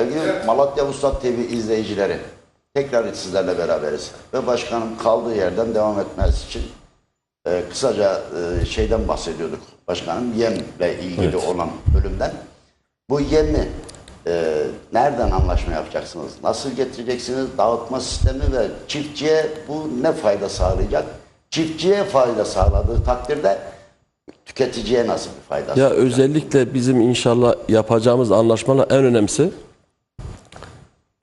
Sevgili Malatya Vuslat TV izleyicileri, tekrar sizlerle beraberiz. Ve başkanım kaldığı yerden devam etmesi için e, kısaca e, şeyden bahsediyorduk. Başkanım yemle ilgili Evet. olan bölümden. Bu yemi e, nereden anlaşma yapacaksınız? Nasıl getireceksiniz? Dağıtma sistemi ve çiftçiye bu ne fayda sağlayacak? Çiftçiye fayda sağladığı takdirde tüketiciye nasıl bir fayda Ya özellikle bizim inşallah yapacağımız anlaşmalar en önemlisi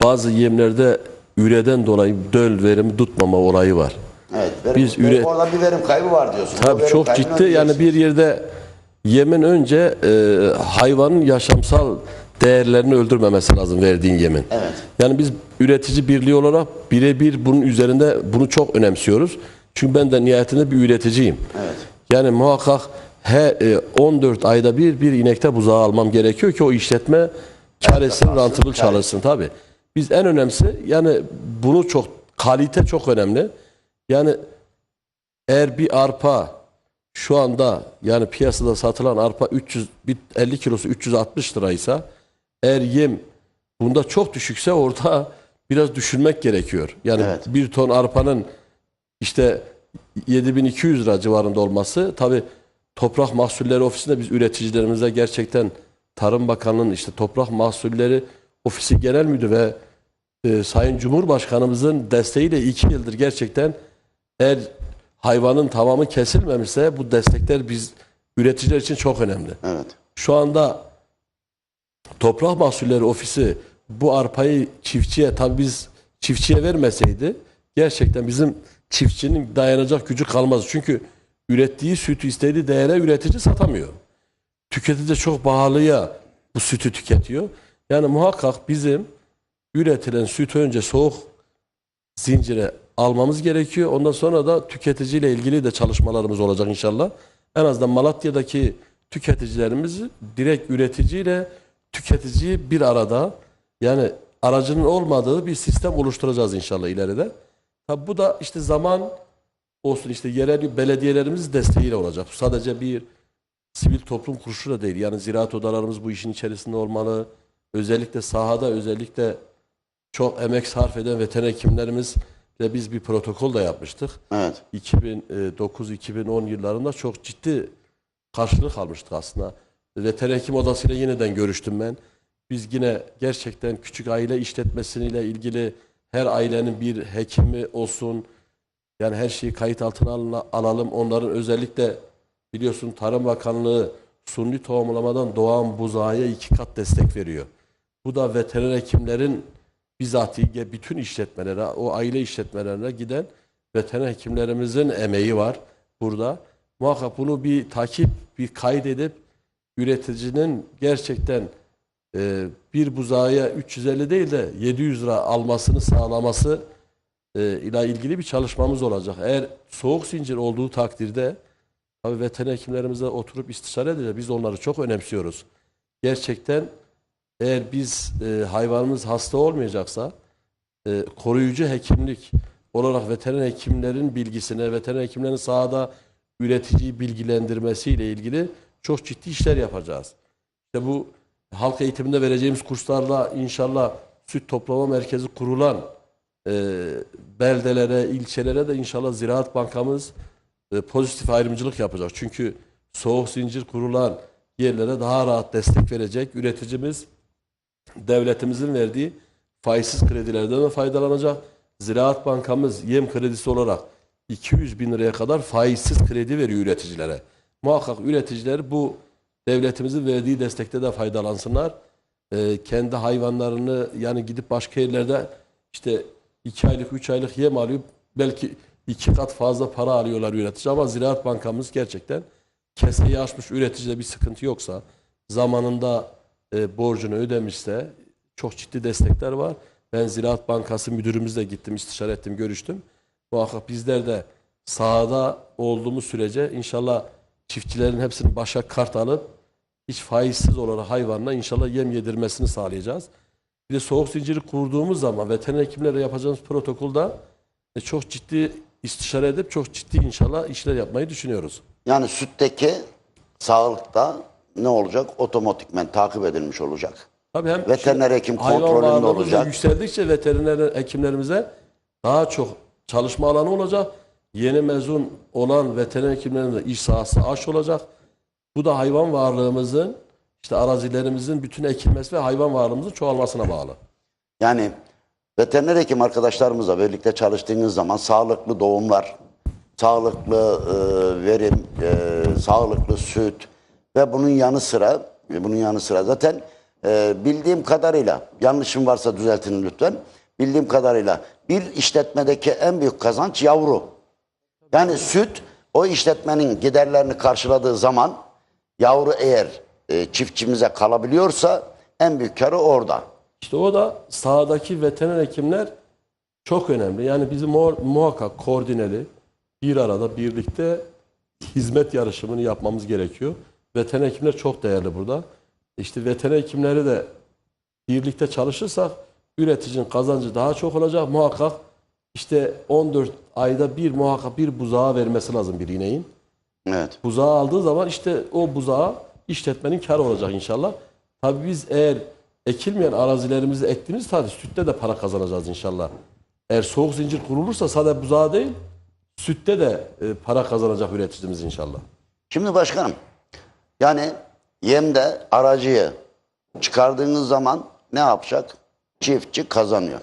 bazı yemlerde üreden dolayı döl verimi tutmama olayı var. Evet, verim, Biz verim- üre- orada bir verim kaybı var diyorsun. Tabii çok ciddi yani bir yerde yemin önce e, hayvanın yaşamsal değerlerini öldürmemesi lazım verdiğin yemin. Evet. Yani biz üretici birliği olarak birebir bunun üzerinde bunu çok önemsiyoruz. Çünkü ben de nihayetinde bir üreticiyim. Evet. Yani muhakkak her e, 14 ayda bir bir inekte buzağı almam gerekiyor ki o işletme kar etsin, kar çalışsın tabii. Biz en önemlisi yani bunu çok kalite çok önemli. Yani eğer bir arpa şu anda yani piyasada satılan arpa 300 bir 50 kilosu 360 liraysa eğer yem bunda çok düşükse orada biraz düşünmek gerekiyor. Yani Evet. bir ton arpanın işte 7200 lira civarında olması tabi Toprak Mahsulleri Ofisi'nde biz üreticilerimize gerçekten Tarım Bakanlığı'nın işte Toprak Mahsulleri Ofisi Genel Müdürü ve e, Sayın Cumhurbaşkanımızın desteğiyle iki yıldır gerçekten eğer hayvanın tamamı kesilmemişse bu destekler biz üreticiler için çok önemli. Evet. Şu anda Toprak Mahsulleri Ofisi bu arpayı çiftçiye tabii biz çiftçiye vermeseydi gerçekten bizim çiftçinin dayanacak gücü kalmaz. Çünkü ürettiği sütü istediği değere üretici satamıyor. Tüketici çok pahalıya bu sütü tüketiyor. Yani muhakkak bizim üretilen sütü önce soğuk zincire almamız gerekiyor. Ondan sonra da tüketiciyle ilgili de çalışmalarımız olacak inşallah. En azından Malatya'daki tüketicilerimiz direkt üreticiyle tüketiciyi bir arada yani aracının olmadığı bir sistem oluşturacağız inşallah ileride. Tabi bu da işte zaman olsun işte yerel belediyelerimiz desteğiyle olacak. Sadece bir sivil toplum kuruluşu da değil. Yani ziraat odalarımız bu işin içerisinde olmalı. Özellikle sahada özellikle çok emek sarf eden veteriner hekimlerimizle biz bir protokol da yapmıştık. Evet. 2009-2010 yıllarında çok ciddi karşılık almıştık aslında. Veteriner hekim odasıyla yeniden görüştüm ben. Biz yine gerçekten küçük aile işletmesiyle ilgili her ailenin bir hekimi olsun. Yani her şeyi kayıt altına alalım. Onların özellikle biliyorsun Tarım Bakanlığı suni tohumlamadan doğan buzağa iki kat destek veriyor. Bu da veteriner hekimlerin bizatihi bütün işletmelere, o aile işletmelerine giden veteriner hekimlerimizin emeği var burada. Muhakkak bunu bir takip, bir kaydedip üreticinin gerçekten e, bir buzağıya 350 değil de 700 lira almasını sağlaması e, ile ilgili bir çalışmamız olacak. Eğer soğuk zincir olduğu takdirde tabii veteriner hekimlerimizle oturup istişare edeceğiz. Biz onları çok önemsiyoruz. Gerçekten eğer biz e, hayvanımız hasta olmayacaksa e, koruyucu hekimlik olarak veteriner hekimlerin bilgisine, veteriner hekimlerin sahada üreticiyi bilgilendirmesiyle ilgili çok ciddi işler yapacağız. İşte bu halk eğitiminde vereceğimiz kurslarla inşallah süt toplama merkezi kurulan e, beldelere, ilçelere de inşallah Ziraat Bankamız e, pozitif ayrımcılık yapacak. Çünkü soğuk zincir kurulan yerlere daha rahat destek verecek. Üreticimiz devletimizin verdiği faizsiz kredilerden de faydalanacak. Ziraat Bankamız yem kredisi olarak 200 bin liraya kadar faizsiz kredi veriyor üreticilere. Muhakkak üreticiler bu devletimizin verdiği destekte de faydalansınlar. Ee, kendi hayvanlarını yani gidip başka yerlerde işte 2 aylık 3 aylık yem alıyor. Belki iki kat fazla para alıyorlar üretici ama Ziraat Bankamız gerçekten keseyi aşmış üreticide bir sıkıntı yoksa zamanında e, borcunu ödemişse çok ciddi destekler var. Ben Ziraat Bankası müdürümüzle gittim, istişare ettim, görüştüm. Muhakkak bizler de sahada olduğumuz sürece inşallah çiftçilerin hepsini başa kart alıp hiç faizsiz olarak hayvanla inşallah yem yedirmesini sağlayacağız. Bir de soğuk zinciri kurduğumuz zaman veteriner hekimlerle yapacağımız protokolda e, çok ciddi istişare edip çok ciddi inşallah işler yapmayı düşünüyoruz. Yani sütteki sağlıkta ne olacak? Otomatikmen takip edilmiş olacak. Tabii hem Veteriner hekim hayvan kontrolünde olacak. Yükseldikçe veteriner hekimlerimize daha çok çalışma alanı olacak. Yeni mezun olan veteriner hekimlerimize iş sahası aş olacak. Bu da hayvan varlığımızın işte arazilerimizin bütün ekilmesi ve hayvan varlığımızın çoğalmasına bağlı. Yani veteriner hekim arkadaşlarımızla birlikte çalıştığınız zaman sağlıklı doğumlar, sağlıklı e, verim, e, sağlıklı süt ve bunun yanı sıra ve bunun yanı sıra zaten e, bildiğim kadarıyla yanlışım varsa düzeltin lütfen. Bildiğim kadarıyla bir işletmedeki en büyük kazanç yavru. Yani süt o işletmenin giderlerini karşıladığı zaman yavru eğer e, çiftçimize kalabiliyorsa en büyük karı orada. İşte o da sahadaki veteriner hekimler çok önemli. Yani bizim mu- muhakkak koordineli bir arada birlikte hizmet yarışımını yapmamız gerekiyor. Veteriner hekimler çok değerli burada. İşte veteriner hekimleri de birlikte çalışırsak üreticinin kazancı daha çok olacak. Muhakkak işte 14 ayda bir muhakkak bir buzağı vermesi lazım bir ineğin. Evet. Buzağı aldığı zaman işte o buzağa işletmenin karı olacak inşallah. Tabii biz eğer ekilmeyen arazilerimizi ektiğimiz tabii sütte de para kazanacağız inşallah. Eğer soğuk zincir kurulursa sadece buzağı değil, sütte de e, para kazanacak üreticimiz inşallah. Şimdi başkanım, yani yemde aracıyı çıkardığınız zaman ne yapacak? Çiftçi kazanıyor.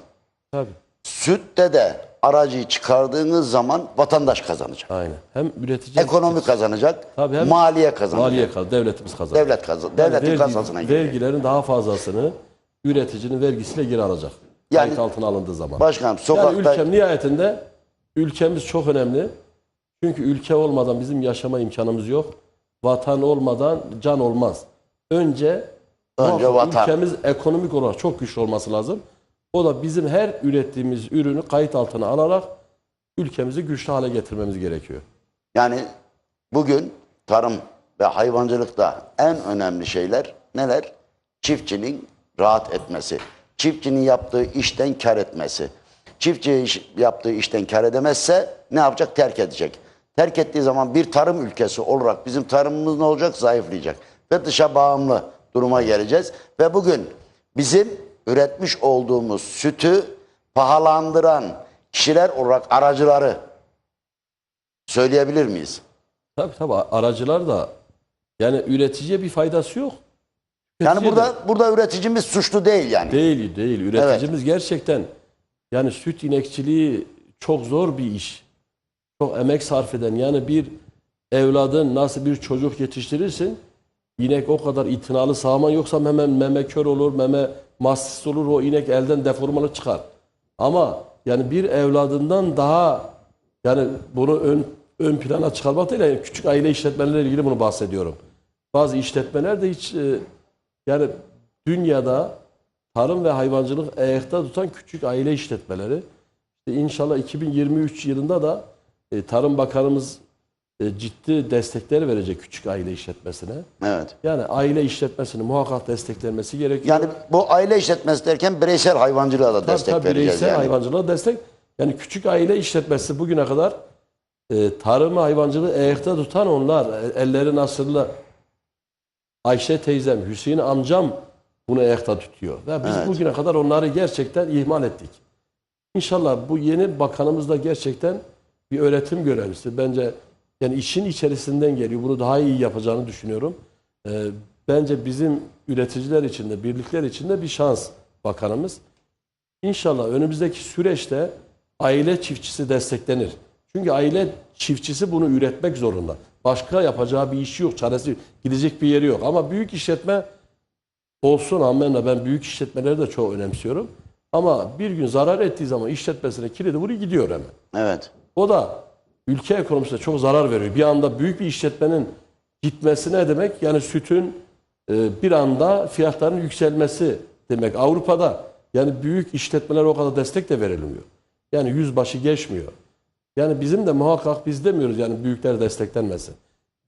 Tabii. Sütte de aracıyı çıkardığınız zaman vatandaş kazanacak. Aynen. Hem üretici Ekonomi kazanacak, Tabii hem maliye kazanacak. maliye kazanır, devletimiz kazanır. Devlet kazan, Yani devletin vergi- kasasına giriyor. Vergilerin daha fazlasını üreticinin vergisiyle geri alacak. Yani- Kayıt altına alındığı zaman. Başkanım Yani sokakta ülkem nihayetinde ülkemiz çok önemli. Çünkü ülke olmadan bizim yaşama imkanımız yok. Vatan olmadan can olmaz. Önce, Önce vatan. ülkemiz ekonomik olarak çok güçlü olması lazım. O da bizim her ürettiğimiz ürünü kayıt altına alarak ülkemizi güçlü hale getirmemiz gerekiyor. yani bugün tarım ve hayvancılıkta en önemli şeyler neler? Çiftçinin rahat etmesi. Çiftçinin yaptığı işten kar etmesi. Çiftçi iş- yaptığı işten kar edemezse ne yapacak? Terk edecek. Terk ettiği zaman bir tarım ülkesi olarak bizim tarımımız ne olacak? Zayıflayacak. Ve dışa bağımlı duruma geleceğiz. Ve bugün bizim üretmiş olduğumuz sütü pahalandıran kişiler olarak aracıları söyleyebilir miyiz? Tabii tabii aracılar da yani üreticiye bir faydası yok. Yani Tüketiciye de- burada burada üreticimiz suçlu değil yani. Değil değil. Üreticimiz gerçekten yani süt inekçiliği çok zor bir iş. Çok emek sarf eden yani bir evladın nasıl bir çocuk yetiştirirsin inek o kadar itinalı sağman yoksa hemen meme kör olur, meme mastis olur o inek elden deformalı çıkar. Ama yani bir evladından daha yani bunu ön ön plana çıkarmak değil yani küçük aile işletmeleriyle ilgili bunu bahsediyorum. Bazı işletmeler de hiç e, yani dünyada tarım ve hayvancılık ayakta tutan küçük aile işletmeleri. İşte inşallah 2023 yılında da e, Tarım Bakanımız e, ciddi destekler verecek küçük aile işletmesine. Evet. Yani aile işletmesini muhakkak desteklenmesi gerekiyor. Yani bu aile işletmesi derken bireysel hayvancılığa da Tabii destek tabii vereceğiz bireysel yani. hayvancılığa destek. Yani küçük aile işletmesi bugüne kadar e, tarım hayvancılığı ayakta tutan onlar. E, Elleri nasırlı Ayşe teyzem, Hüseyin amcam bunu ayakta tutuyor. Ve biz Evet. bugüne kadar onları gerçekten ihmal ettik. İnşallah bu yeni bakanımız da gerçekten bir öğretim görevlisi. Bence yani işin içerisinden geliyor. Bunu daha iyi yapacağını düşünüyorum. Ee, bence bizim üreticiler için de, birlikler için de bir şans bakanımız. İnşallah önümüzdeki süreçte aile çiftçisi desteklenir. Çünkü aile çiftçisi bunu üretmek zorunda. Başka yapacağı bir işi yok, çaresi yok. Gidecek bir yeri yok. Ama büyük işletme olsun amenna ben büyük işletmeleri de çok önemsiyorum. Ama bir gün zarar ettiği zaman işletmesine kilidi vuruyor gidiyor hemen. Evet. O da ülke ekonomisine çok zarar veriyor. Bir anda büyük bir işletmenin gitmesi ne demek? Yani sütün e, bir anda fiyatlarının yükselmesi demek. Avrupa'da yani büyük işletmelere o kadar destek de verilmiyor. Yani yüzbaşı geçmiyor. Yani bizim de muhakkak biz demiyoruz yani büyükler desteklenmesin.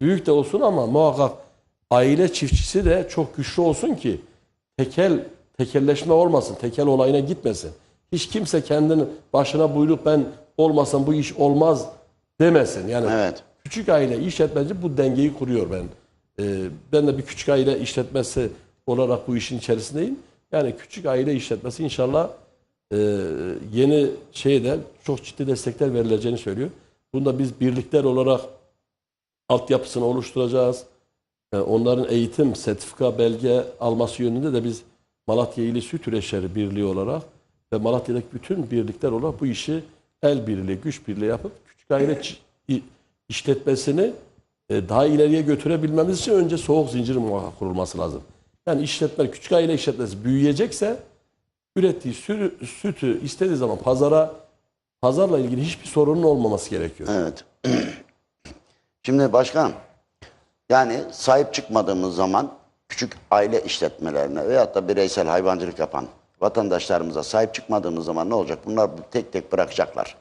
Büyük de olsun ama muhakkak aile çiftçisi de çok güçlü olsun ki tekel tekelleşme olmasın, tekel olayına gitmesin. Hiç kimse kendini başına buyruk ben olmasam bu iş olmaz demesin. Yani Evet. küçük aile işletmeci bu dengeyi kuruyor ben. Ee, ben de bir küçük aile işletmesi olarak bu işin içerisindeyim. Yani küçük aile işletmesi inşallah e, yeni şeyde çok ciddi destekler verileceğini söylüyor. Bunda biz birlikler olarak altyapısını oluşturacağız. E, onların eğitim, sertifika, belge alması yönünde de biz Malatya İli Süt Üreşleri Birliği olarak ve Malatya'daki bütün birlikler olarak bu işi el birliği, güç birliği yapıp küçük aile işletmesini e, daha ileriye götürebilmemiz için önce soğuk muhakkak kurulması lazım. Yani işletme, küçük aile işletmesi büyüyecekse ürettiği sütü istediği zaman pazara pazarla ilgili hiçbir sorunun olmaması gerekiyor. Evet. Şimdi başkanım, yani sahip çıkmadığımız zaman küçük aile işletmelerine veyahut da bireysel hayvancılık yapan vatandaşlarımıza sahip çıkmadığımız zaman ne olacak? Bunlar tek tek bırakacaklar.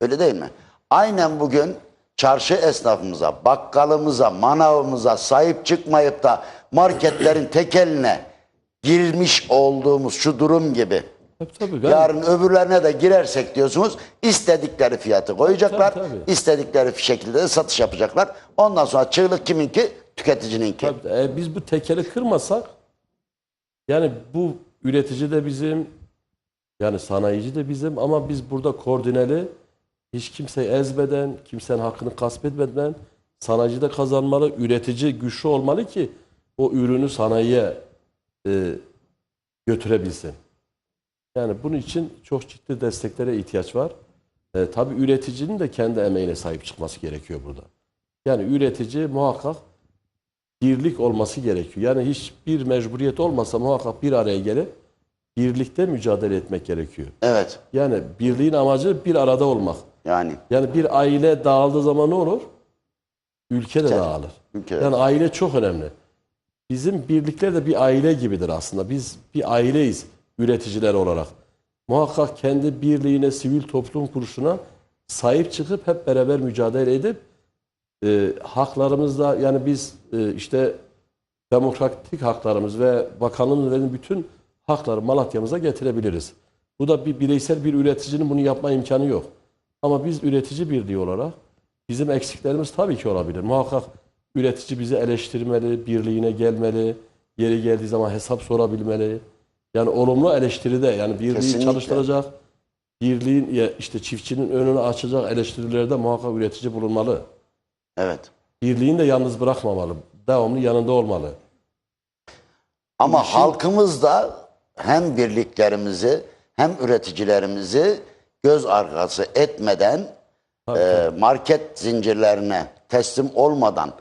Öyle değil mi? Aynen bugün çarşı esnafımıza, bakkalımıza, manavımıza sahip çıkmayıp da marketlerin tekeline girmiş olduğumuz şu durum gibi. Tabii tabii. Ben, Yarın öbürlerine de girersek diyorsunuz istedikleri fiyatı koyacaklar. Tabii, tabii. istedikleri şekilde de satış yapacaklar. Ondan sonra çığlık kiminki? Tüketicininki. Tabii, e, biz bu tekeli kırmasak yani bu üretici de bizim yani sanayici de bizim ama biz burada koordineli hiç kimseyi ezmeden, kimsenin hakkını gasp etmeden sanayici de kazanmalı, üretici güçlü olmalı ki o ürünü sanayiye e, götürebilsin. Yani bunun için çok ciddi desteklere ihtiyaç var. E, tabii üreticinin de kendi emeğine sahip çıkması gerekiyor burada. Yani üretici muhakkak birlik olması gerekiyor. Yani hiçbir mecburiyet olmasa muhakkak bir araya gelip birlikte mücadele etmek gerekiyor. Evet. Yani birliğin amacı bir arada olmak. Yani Yani bir aile dağıldığı zaman ne olur? Ülke de Ülke. dağılır. ülke. Yani aile çok önemli. Bizim birlikler de bir aile gibidir aslında. Biz bir aileyiz üreticiler olarak. Muhakkak kendi birliğine, sivil toplum kuruluşuna sahip çıkıp hep beraber mücadele edip e, haklarımızda yani biz e, işte demokratik haklarımız ve bakanlığın verdiği bütün hakları Malatya'mıza getirebiliriz. Bu da bir bireysel bir üreticinin bunu yapma imkanı yok. Ama biz üretici birliği olarak bizim eksiklerimiz tabii ki olabilir. Muhakkak üretici bizi eleştirmeli, birliğine gelmeli, yeri geldiği zaman hesap sorabilmeli. Yani olumlu eleştiride yani birliği Kesinlikle. çalıştıracak, birliğin işte çiftçinin önünü açacak eleştirilerde muhakkak üretici bulunmalı. Evet. Birliğini de yalnız bırakmamalı. Devamlı yanında olmalı. Ama halkımız da hem birliklerimizi hem üreticilerimizi göz arkası etmeden Tabii, e, market zincirlerine teslim olmadan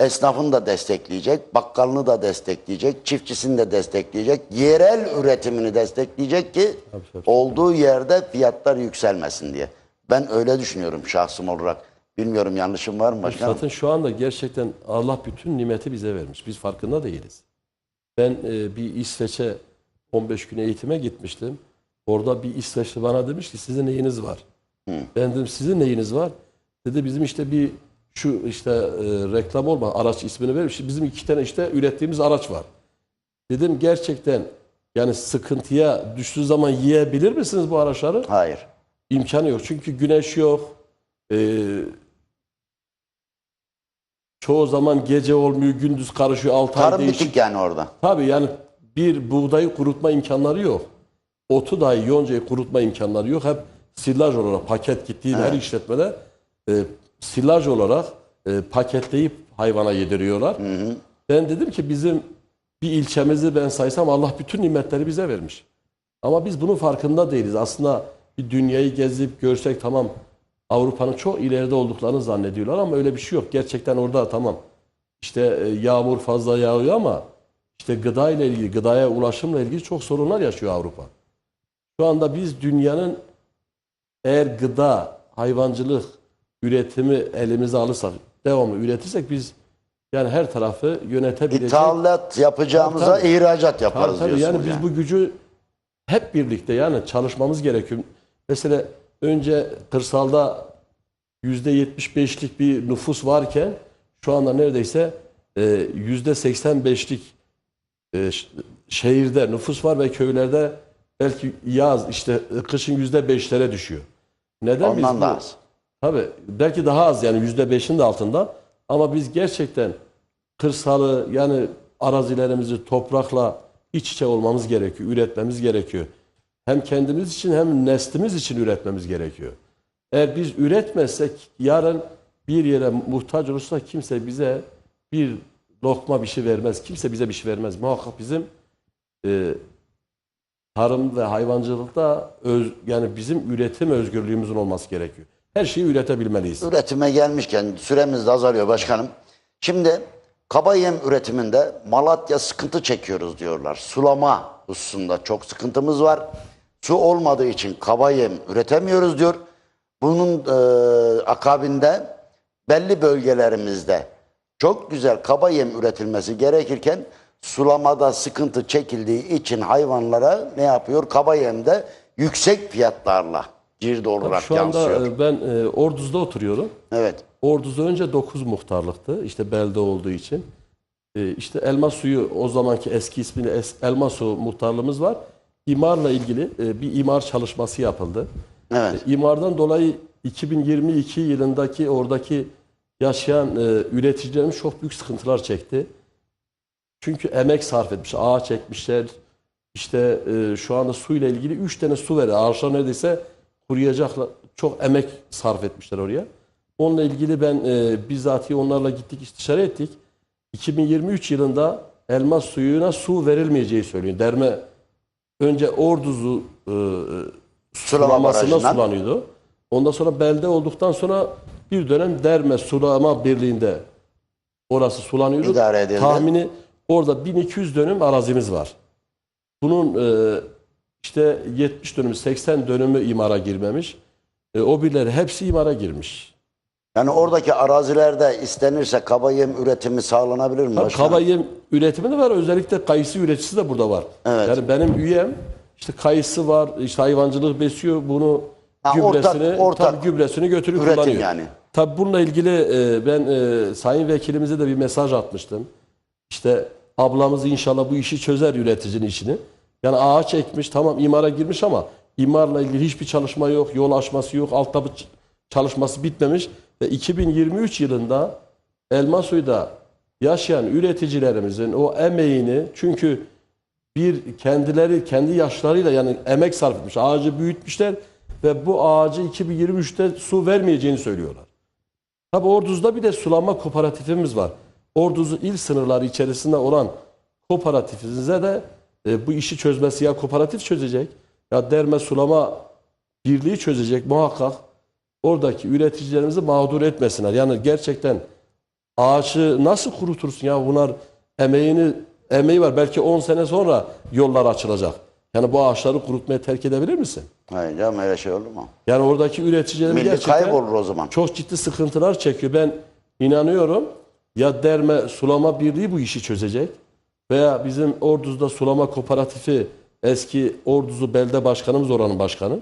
esnafını da destekleyecek, bakkalını da destekleyecek, çiftçisini de destekleyecek, yerel üretimini destekleyecek ki Tabii, tabii. olduğu yerde fiyatlar yükselmesin diye. Ben öyle düşünüyorum şahsım olarak. Bilmiyorum yanlışım var mı başkanım? Zaten şu anda gerçekten Allah bütün nimeti bize vermiş. Biz farkında değiliz. Ben e, bir İsveç'e 15 gün eğitime gitmiştim. Orada bir İsveçli bana demiş ki sizin neyiniz var? Ben dedim sizin neyiniz var? Dedi bizim işte bir şu işte e, reklam olma araç ismini vermiş. Bizim iki tane işte ürettiğimiz araç var. Dedim gerçekten yani sıkıntıya düştüğü zaman yiyebilir misiniz bu araçları? Hayır. İmkanı yok. Çünkü güneş yok. Ee, çoğu zaman gece olmuyor, gündüz karışıyor, altı ay Tarım değişik. bitik yani orada. Tabii yani bir buğdayı kurutma imkanları yok. Otu dahi yoncayı kurutma imkanları yok. Hep silaj olarak paket gittiği her işletmede e, silaj olarak e, paketleyip hayvana yediriyorlar. Ben dedim ki bizim bir ilçemizi ben saysam Allah bütün nimetleri bize vermiş. Ama biz bunun farkında değiliz. Aslında bir dünyayı gezip görsek tamam Avrupa'nın çok ileride olduklarını zannediyorlar ama öyle bir şey yok. Gerçekten orada tamam işte e, yağmur fazla yağıyor ama işte gıda ile ilgili, gıdaya ulaşımla ilgili çok sorunlar yaşıyor Avrupa. Şu anda biz dünyanın eğer gıda, hayvancılık üretimi elimize alırsak, devamlı üretirsek biz yani her tarafı yönetebilecek. İthalat yapacağımıza Tabii, tabii. ihracat yaparız Tabii, tabii. diyorsunuz. Yani biz bu gücü hep birlikte yani çalışmamız gerekiyor. Mesela önce kırsalda %75'lik bir nüfus varken şu anda neredeyse e, %85'lik e, ş- şehirde nüfus var ve köylerde belki yaz işte e, kışın %5'lere düşüyor. Neden biz Ondan bu- da az. Tabii belki daha az yani yüzde beşin de altında ama biz gerçekten kırsalı yani arazilerimizi toprakla iç içe olmamız gerekiyor, üretmemiz gerekiyor. Hem kendimiz için hem neslimiz için üretmemiz gerekiyor. Eğer biz üretmezsek yarın bir yere muhtaç olursa kimse bize bir lokma bir şey vermez. Kimse bize bir şey vermez. Muhakkak bizim e, tarım ve hayvancılıkta öz, yani bizim üretim özgürlüğümüzün olması gerekiyor. Her şeyi üretebilmeliyiz. Üretime gelmişken süremiz de azalıyor başkanım. Şimdi kaba yem üretiminde Malatya sıkıntı çekiyoruz diyorlar. Sulama hususunda çok sıkıntımız var. Su olmadığı için kaba yem üretemiyoruz diyor. Bunun e, akabinde belli bölgelerimizde çok güzel kaba yem üretilmesi gerekirken sulamada sıkıntı çekildiği için hayvanlara ne yapıyor? Kaba yemde yüksek fiyatlarla girdi olarak Şu anda yansıyor. e, ben e, Orduz'da oturuyorum. Evet. Orduz'da önce 9 muhtarlıktı. İşte belde olduğu için. E, işte elma suyu o zamanki eski ismiyle es, elma su muhtarlığımız var. İmarla ilgili e, bir imar çalışması yapıldı. Evet. E, İmardan dolayı 2022 yılındaki oradaki yaşayan e, üreticilerimiz çok büyük sıkıntılar çekti. Çünkü emek sarf etmiş, ağaç ekmişler. İşte şu anda suyla ilgili 3 tane su veri. Ağaçlar neredeyse kuruyacaklar. Çok emek sarf etmişler oraya. Onunla ilgili ben e, onlarla gittik istişare ettik. 2023 yılında elma suyuna su verilmeyeceği söyleniyor. Derme önce Orduzu e, Sulama sulamasına barajından. sulanıyordu. Ondan sonra belde olduktan sonra bir dönem Derme Sulama Birliği'nde orası sulanıyordu. İdare edildi. Tahmini orada 1200 dönüm arazimiz var. Bunun e, işte 70 dönümü 80 dönümü imara girmemiş. E, o birileri hepsi imara girmiş. Yani oradaki arazilerde istenirse kaba yem üretimi sağlanabilir mi Tabii başkanım? kaba yem üretimi de var. Özellikle kayısı üreticisi de burada var. Evet. Yani benim üyem işte kayısı var, işte hayvancılık besliyor. Bunu Ha, gübresini, ortak- ortak tabii gübresini götürüp kullanıyor. yani. Tabii bununla ilgili e, ben e, sayın vekilimize de bir mesaj atmıştım. İşte ablamız inşallah bu işi çözer üreticinin işini. Yani ağaç ekmiş tamam imara girmiş ama imarla ilgili hiçbir çalışma yok, yol aşması yok, altyapı çalışması bitmemiş ve 2023 yılında Elmasuy'da yaşayan üreticilerimizin o emeğini çünkü bir kendileri kendi yaşlarıyla yani emek sarf etmiş, ağacı büyütmüşler ve bu ağacı 2023'te su vermeyeceğini söylüyorlar. Tabi Orduz'da bir de sulama kooperatifimiz var. Orduz'un il sınırları içerisinde olan kooperatifimize de e, bu işi çözmesi ya kooperatif çözecek ya derme sulama birliği çözecek muhakkak. Oradaki üreticilerimizi mağdur etmesinler. Yani gerçekten ağaçı nasıl kurutursun ya bunlar emeğini emeği var belki 10 sene sonra yollar açılacak. Yani bu ağaçları kurutmaya terk edebilir misin? Hayır canım öyle şey olur mu? Yani oradaki üreticilerimiz Milli gerçekten kaybolur o zaman. çok ciddi sıkıntılar çekiyor. Ben inanıyorum ya derme sulama birliği bu işi çözecek veya bizim Orduz'da sulama kooperatifi eski Orduzu belde başkanımız oranın başkanı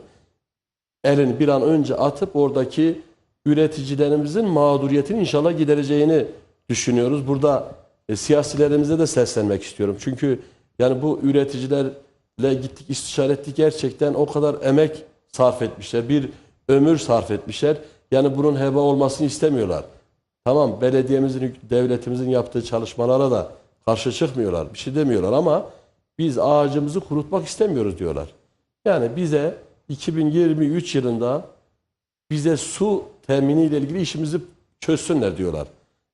elini bir an önce atıp oradaki üreticilerimizin mağduriyetini inşallah gidereceğini düşünüyoruz. Burada e, siyasilerimize de seslenmek istiyorum. Çünkü yani bu üreticilerle gittik istişare ettik gerçekten o kadar emek sarf etmişler. Bir ömür sarf etmişler. Yani bunun heba olmasını istemiyorlar. Tamam belediyemizin, devletimizin yaptığı çalışmalara da karşı çıkmıyorlar. Bir şey demiyorlar ama biz ağacımızı kurutmak istemiyoruz diyorlar. Yani bize 2023 yılında bize su teminiyle ilgili işimizi çözsünler diyorlar.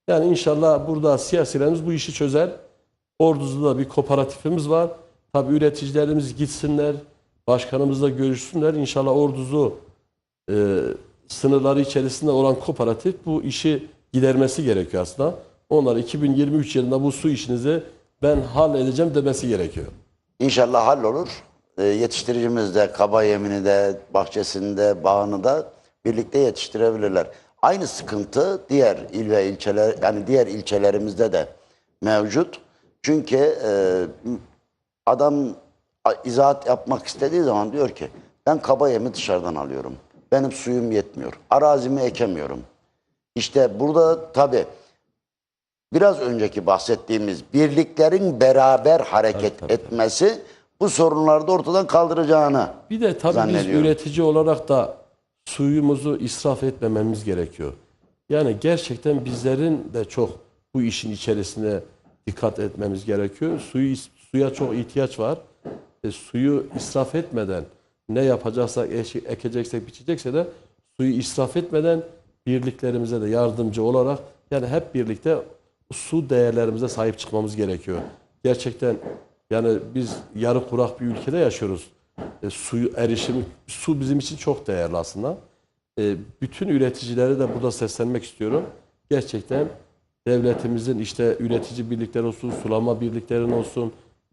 Yani inşallah burada siyasilerimiz bu işi çözer. Ordu'da da bir kooperatifimiz var. Tabi üreticilerimiz gitsinler, başkanımızla görüşsünler. İnşallah Ordu'zu e, sınırları içerisinde olan kooperatif bu işi gidermesi gerekiyor aslında. Onlar 2023 yılında bu su işinizi ben halledeceğim demesi gerekiyor. İnşallah hallolur. E, yetiştiricimiz de kaba yemini de bahçesinde bağını da birlikte yetiştirebilirler. Aynı sıkıntı diğer il ve ilçeler yani diğer ilçelerimizde de mevcut. Çünkü e, adam izahat yapmak istediği zaman diyor ki ben kaba yemi dışarıdan alıyorum. Benim suyum yetmiyor. Arazimi ekemiyorum. İşte burada tabii biraz önceki bahsettiğimiz birliklerin beraber hareket etmesi bu sorunları da ortadan kaldıracağını Bir de tabii biz Zannediyorum. üretici olarak da suyumuzu israf etmememiz gerekiyor. Yani gerçekten bizlerin de çok bu işin içerisine dikkat etmemiz gerekiyor. Suyu suya çok ihtiyaç var. E, suyu israf etmeden ne yapacaksak, eşi- ekeceksek, biçecekse de suyu israf etmeden birliklerimize de yardımcı olarak yani hep birlikte su değerlerimize sahip çıkmamız gerekiyor. Gerçekten yani biz yarı kurak bir ülkede yaşıyoruz. E, suyu erişimi, su bizim için çok değerli aslında. E, bütün üreticilere de burada seslenmek istiyorum. Gerçekten devletimizin işte üretici birlikleri olsun, sulama birliklerin olsun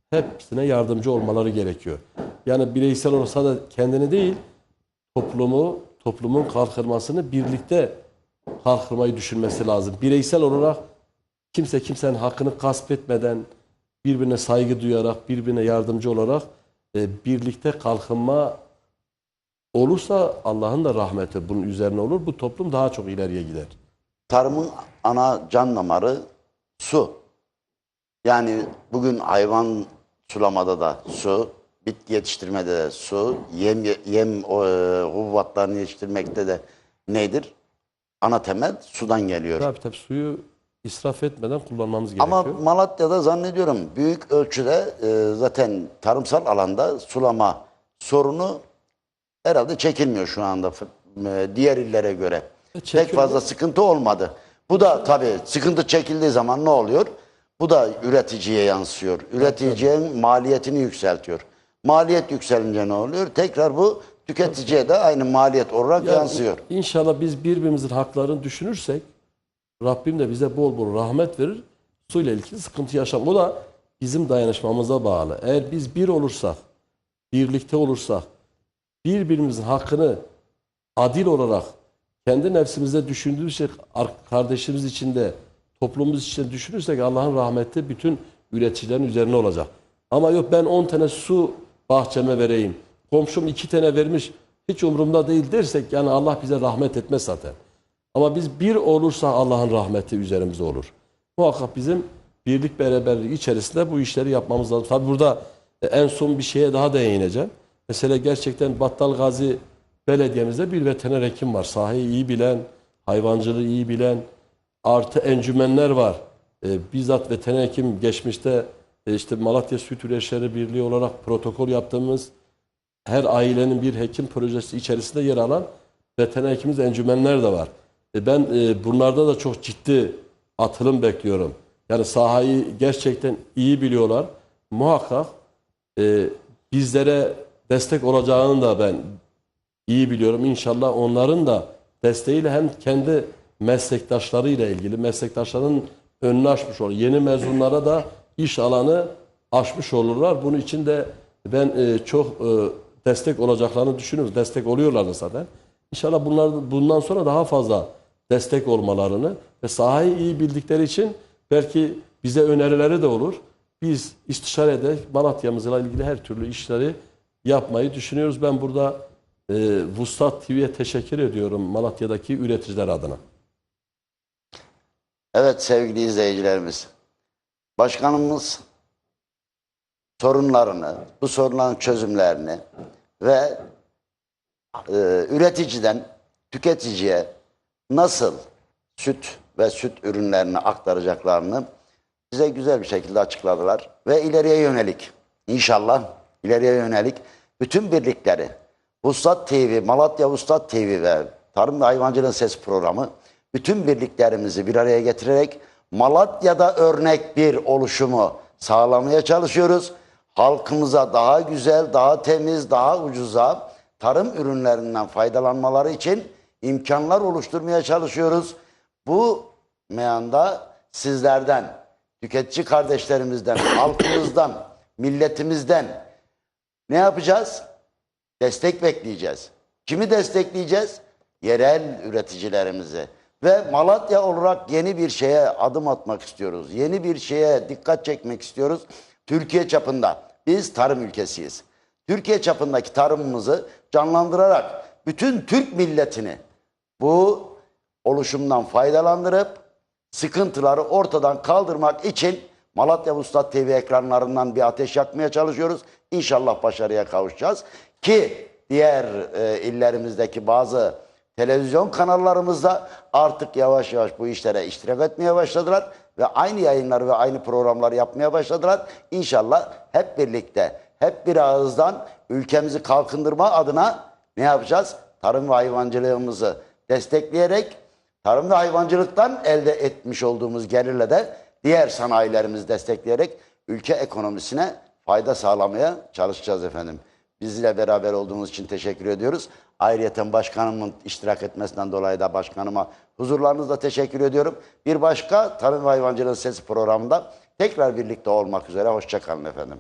hepsine yardımcı olmaları gerekiyor. Yani bireysel olarak sadece kendini değil, toplumu, toplumun kalkınmasını birlikte kalkınmayı düşünmesi lazım. Bireysel olarak kimse kimsenin hakkını gasp etmeden, birbirine saygı duyarak, birbirine yardımcı olarak e, birlikte kalkınma olursa Allah'ın da rahmeti bunun üzerine olur. Bu toplum daha çok ileriye gider. Tarımın ana can damarı su. Yani bugün hayvan sulamada da su, bitki yetiştirmede de su, yem yem e, hububatlarını yetiştirmekte de nedir? Ana temel sudan geliyor. Tabii tabii suyu israf etmeden kullanmamız gerekiyor. Ama Malatya'da zannediyorum büyük ölçüde e, zaten tarımsal alanda sulama sorunu herhalde çekilmiyor şu anda e, diğer illere göre. Pek çekilmiyor. fazla sıkıntı olmadı. Bu da tabii sıkıntı çekildiği zaman ne oluyor? Bu da üreticiye yansıyor. Üreticiye maliyetini yükseltiyor. Maliyet yükselince ne oluyor? Tekrar bu tüketiciye de aynı maliyet olarak Yani yansıyor. İnşallah biz birbirimizin haklarını düşünürsek Rabbim de bize bol bol rahmet verir. Suyla ilgili sıkıntı yaşam. O da bizim dayanışmamıza bağlı. Eğer biz bir olursak, birlikte olursak, birbirimizin hakkını adil olarak kendi şey ar- kardeşimiz için de toplumumuz için düşünürsek Allah'ın rahmeti bütün üreticilerin üzerine olacak. Ama yok ben 10 tane su bahçeme vereyim. Komşum 2 tane vermiş. Hiç umurumda değil dersek yani Allah bize rahmet etmez zaten. Ama biz bir olursa Allah'ın rahmeti üzerimize olur. Muhakkak bizim birlik beraberlik içerisinde bu işleri yapmamız lazım. Tabi burada e, en son bir şeye daha değineceğim. Mesela gerçekten Battal Gazi Belediye'mizde bir veteriner hekim var. Sahayı iyi bilen, hayvancılığı iyi bilen, artı encümenler var. E, bizzat veteriner hekim geçmişte e, işte Malatya Süt Üreticileri Birliği olarak protokol yaptığımız her ailenin bir hekim projesi içerisinde yer alan veteriner hekimiz encümenler de var. E ben e, bunlarda da çok ciddi atılım bekliyorum. Yani sahayı gerçekten iyi biliyorlar. Muhakkak e, bizlere destek olacağını da ben iyi biliyorum. İnşallah onların da desteğiyle hem kendi meslektaşlarıyla ilgili meslektaşların önünü açmış olur. Yeni mezunlara da iş alanı açmış olurlar. Bunun için de ben çok destek olacaklarını düşünüyorum. Destek oluyorlar da zaten. İnşallah bunlar bundan sonra daha fazla destek olmalarını ve sahayı iyi bildikleri için belki bize önerileri de olur. Biz istişarede Malatya'mızla ilgili her türlü işleri yapmayı düşünüyoruz. Ben burada e, Vuslat TV'ye teşekkür ediyorum Malatya'daki üreticiler adına. Evet sevgili izleyicilerimiz. Başkanımız sorunlarını, bu sorunların çözümlerini ve e, üreticiden tüketiciye nasıl süt ve süt ürünlerini aktaracaklarını bize güzel bir şekilde açıkladılar. Ve ileriye yönelik, inşallah ileriye yönelik bütün birlikleri, Vuslat TV, Malatya Vuslat TV ve Tarım ve Hayvancılığın Ses programı bütün birliklerimizi bir araya getirerek Malatya'da örnek bir oluşumu sağlamaya çalışıyoruz. Halkımıza daha güzel, daha temiz, daha ucuza tarım ürünlerinden faydalanmaları için imkanlar oluşturmaya çalışıyoruz. Bu meyanda sizlerden, tüketici kardeşlerimizden, halkımızdan, milletimizden ne yapacağız? Destek bekleyeceğiz. Kimi destekleyeceğiz? Yerel üreticilerimizi. Ve Malatya olarak yeni bir şeye adım atmak istiyoruz. Yeni bir şeye dikkat çekmek istiyoruz. Türkiye çapında. Biz tarım ülkesiyiz. Türkiye çapındaki tarımımızı canlandırarak bütün Türk milletini bu oluşumdan faydalandırıp sıkıntıları ortadan kaldırmak için Malatya Vuslat TV ekranlarından bir ateş yakmaya çalışıyoruz. İnşallah başarıya kavuşacağız. Ki diğer e, illerimizdeki bazı televizyon kanallarımızda artık yavaş yavaş bu işlere iştirak etmeye başladılar. ve aynı yayınları ve aynı programları yapmaya başladılar. İnşallah hep birlikte, hep bir ağızdan ülkemizi kalkındırma adına ne yapacağız? Tarım ve hayvancılığımızı destekleyerek tarım ve hayvancılıktan elde etmiş olduğumuz gelirle de diğer sanayilerimizi destekleyerek ülke ekonomisine fayda sağlamaya çalışacağız efendim. Bizle beraber olduğunuz için teşekkür ediyoruz. Ayrıyeten başkanımın iştirak etmesinden dolayı da başkanıma huzurlarınızda teşekkür ediyorum. Bir başka Tarım ve Hayvancılığı Sesi programında tekrar birlikte olmak üzere. Hoşçakalın efendim.